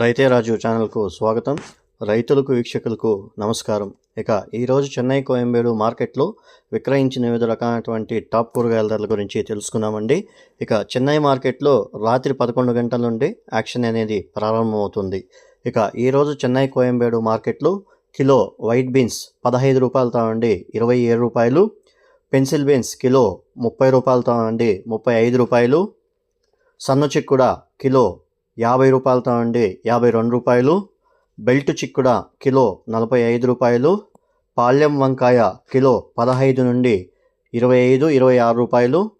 రైతే రాజు ఛానల్కు స్వాగతం. రైతులకు వీక్షకులకు నమస్కారం. ఇక ఈరోజు చెన్నై కోయంబేడు మార్కెట్లో విక్రయించిన వివిధ రకాలైనటువంటి టాప్ కూరగాయల ధరల గురించి తెలుసుకున్నామండి ఇక చెన్నై మార్కెట్లో రాత్రి పదకొండు గంటల నుండి యాక్షన్ అనేది ప్రారంభమవుతుంది. ఇక ఈరోజు చెన్నై కోయంబేడు మార్కెట్లో కిలో వైట్ బీన్స్ పదహైదు రూపాయలతో అండి ఇరవై ఏడు రూపాయలు. పెన్సిల్ బీన్స్ కిలో ముప్పై రూపాయలతో అండి ముప్పై ఐదు రూపాయలు. సన్న చిక్కుడ కిలో యాభై రూపాయలతో అండి యాభై రెండు రూపాయలు. బెల్ట్ చిక్కుడ కిలో నలభై ఐదు రూపాయలు. పాళ్యం వంకాయ కిలో పదహైదు నుండి ఇరవై ఐదు ఇరవై ఆరు రూపాయలు.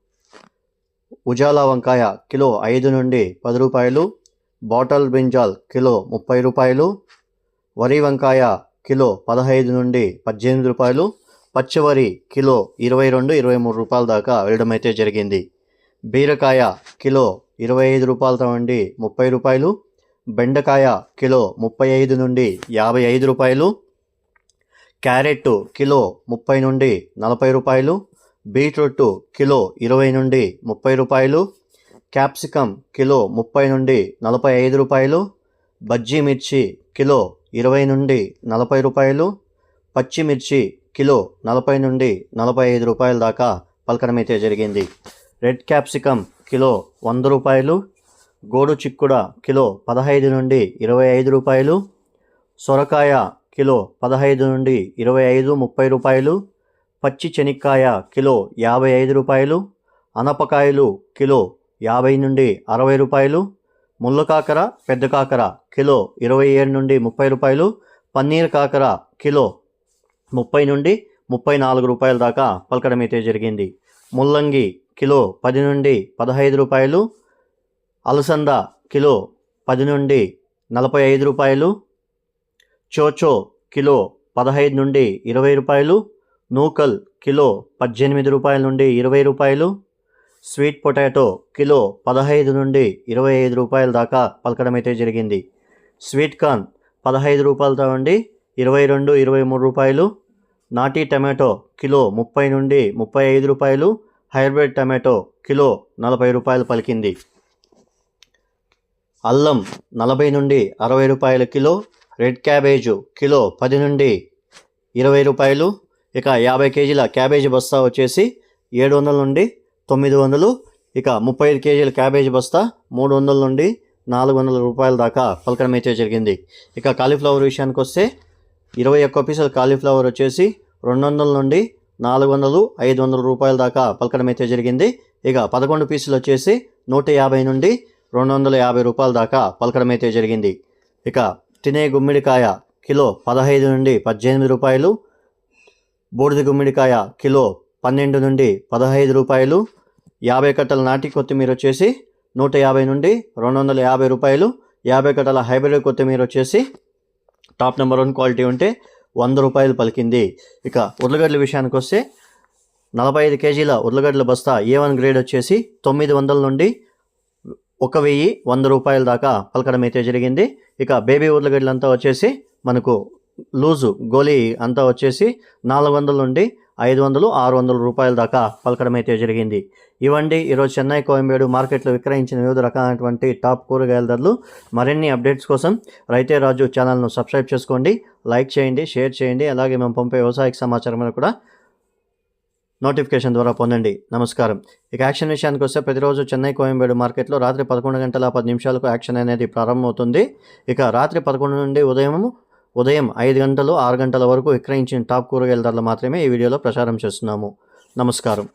ఉజాలా వంకాయ కిలో ఐదు నుండి పది రూపాయలు. బాటల్ బ్రింజాల్ కిలో ముప్పై రూపాయలు. వరి వంకాయ కిలో పదహైదు నుండి పద్దెనిమిది రూపాయలు. పచ్చివరి కిలో ఇరవై రెండు ఇరవై మూడు రూపాయల దాకా వెళ్ళడం అయితే జరిగింది. బీరకాయ కిలో ఇరవై ఐదు రూపాయలతో నుండి ముప్పై రూపాయలు బెండకాయ కిలో ముప్పై ఐదు నుండి యాభై ఐదు రూపాయలు క్యారెట్ కిలో ముప్పై నుండి నలభై రూపాయలు బీట్రూట్ కిలో ఇరవై నుండి ముప్పై రూపాయలు క్యాప్సికమ్ కిలో ముప్పై నుండి నలభై ఐదు రూపాయలు బజ్జీ మిర్చి కిలో ఇరవై నుండి నలభై రూపాయలు పచ్చిమిర్చి కిలో నలభై నుండి నలభై ఐదు రూపాయల దాకా పలకడమైతే జరిగింది. రెడ్ క్యాప్సికమ్ కిలో వంద రూపాయలు గోడు చిక్కుడ కిలో పదహైదు నుండి ఇరవై ఐదు రూపాయలు సొరకాయ కిలో పదహైదు నుండి ఇరవై ఐదు ముప్పై రూపాయలు పచ్చి చెనిక్కాయ కిలో యాభై ఐదు రూపాయలు అనపకాయలు కిలో యాభై నుండి అరవై రూపాయలు ముళ్ళ కాకర పెద్ద కాకర కిలో ఇరవై ఏడు నుండి ముప్పై రూపాయలు పన్నీర్ కాకర కిలో ముప్పై నుండి ముప్పై నాలుగు రూపాయల దాకా పలకడం అయితే జరిగింది. ముల్లంగి కిలో పది నుండి పదహైదు రూపాయలు అలసంద కిలో పది నుండి నలభై ఐదు రూపాయలు చోచో కిలో పదహైదు నుండి ఇరవై రూపాయలు నూకల్ కిలో పద్దెనిమిది రూపాయల నుండి ఇరవై రూపాయలు స్వీట్ పొటాటో కిలో పదహైదు నుండి ఇరవై ఐదు రూపాయల దాకా పలకడం అయితే జరిగింది. స్వీట్ కార్న్ పదహైదు రూపాయలతో నుండి ఇరవై రెండు ఇరవై మూడు రూపాయలు నాటీ టమాటో కిలో ముప్పై నుండి ముప్పై ఐదు రూపాయలు హైబ్రిడ్ టమాటో కిలో నలభై రూపాయలు పలికింది. అల్లం నలభై నుండి అరవై రూపాయల కిలో రెడ్ క్యాబేజు కిలో పది నుండి ఇరవై రూపాయలు ఇక యాభై కేజీల క్యాబేజీ బస్తా వచ్చేసి ఏడు వందల నుండి తొమ్మిది వందలు ఇక ముప్పై ఐదు కేజీల క్యాబేజీ బస్తా మూడు వందల నుండి నాలుగు వందల రూపాయల దాకా పలకడం అయితే జరిగింది. ఇక కాలీఫ్లవర్ విషయానికి వస్తే ఇరవై ఒక్క పీసుల కాలీఫ్లవర్ వచ్చేసి రెండు వందల నుండి నాలుగు వందలు ఐదు వందల రూపాయల దాకా పలకడం అయితే జరిగింది. ఇక పదకొండు పీసులు వచ్చేసి నూట యాభై నుండి రెండు వందల యాభై రూపాయల దాకా పలకడం అయితే జరిగింది. ఇక తినే గుమ్మిడికాయ కిలో పదహైదు నుండి పద్దెనిమిది రూపాయలు బూడిద గుమ్మిడికాయ కిలో పన్నెండు నుండి పదహైదు రూపాయలు యాభై కట్టల నాటి కొత్తిమీర వచ్చేసి నూట యాభై నుండి రెండు వందల యాభై రూపాయలు యాభై కట్టల హైబ్రిడ్ కొత్తిమీర వచ్చేసి టాప్ నెంబర్ వన్ క్వాలిటీ ఉంటే వంద రూపాయలు పలికింది. ఇక ఉర్లగడ్డల విషయానికి వస్తే నలభై ఐదు కేజీల ఉర్లగడ్డల బస్తా ఏ వన్ గ్రేడ్ వచ్చేసి తొమ్మిది వందల నుండి ఒక వెయ్యి వంద రూపాయల దాకా పలకడం అయితే జరిగింది. ఇక బేబీ ఉర్లగడ్డలు అంతా వచ్చేసి మనకు లూజు గోలీ అంతా వచ్చేసి నాలుగు వందల నుండి ఐదు వందలు ఆరు వందల రూపాయల దాకా పలకడం అయితే జరిగింది ఇవండి ఈరోజు చెన్నై కోయంబేడు మార్కెట్లో విక్రయించిన వివిధ రకాలైనటువంటి టాప్ కూరగాయల ధరలు మరిన్ని అప్డేట్స్ కోసం రైతే రాజు ఛానల్ను సబ్స్క్రైబ్ చేసుకోండి లైక్ చేయండి షేర్ చేయండి అలాగే మేము పంపే వ్యవసాయ సమాచారం కూడా నోటిఫికేషన్ ద్వారా పొందండి. నమస్కారం. ఇక యాక్షన్ విషయానికి వస్తే ప్రతిరోజు చెన్నై కోయంబేడు మార్కెట్లో రాత్రి పదకొండు గంటల పది నిమిషాలకు యాక్షన్ అనేది ప్రారంభమవుతుంది. ఇక రాత్రి పదకొండు నుండి ఉదయం ఉదయం ఐదు గంటలు ఆరు గంటల వరకు విక్రయించిన టాప్ కూరగాయల ధరలు మాత్రమే ఈ వీడియోలో ప్రచారం చేస్తున్నాము. నమస్కారం.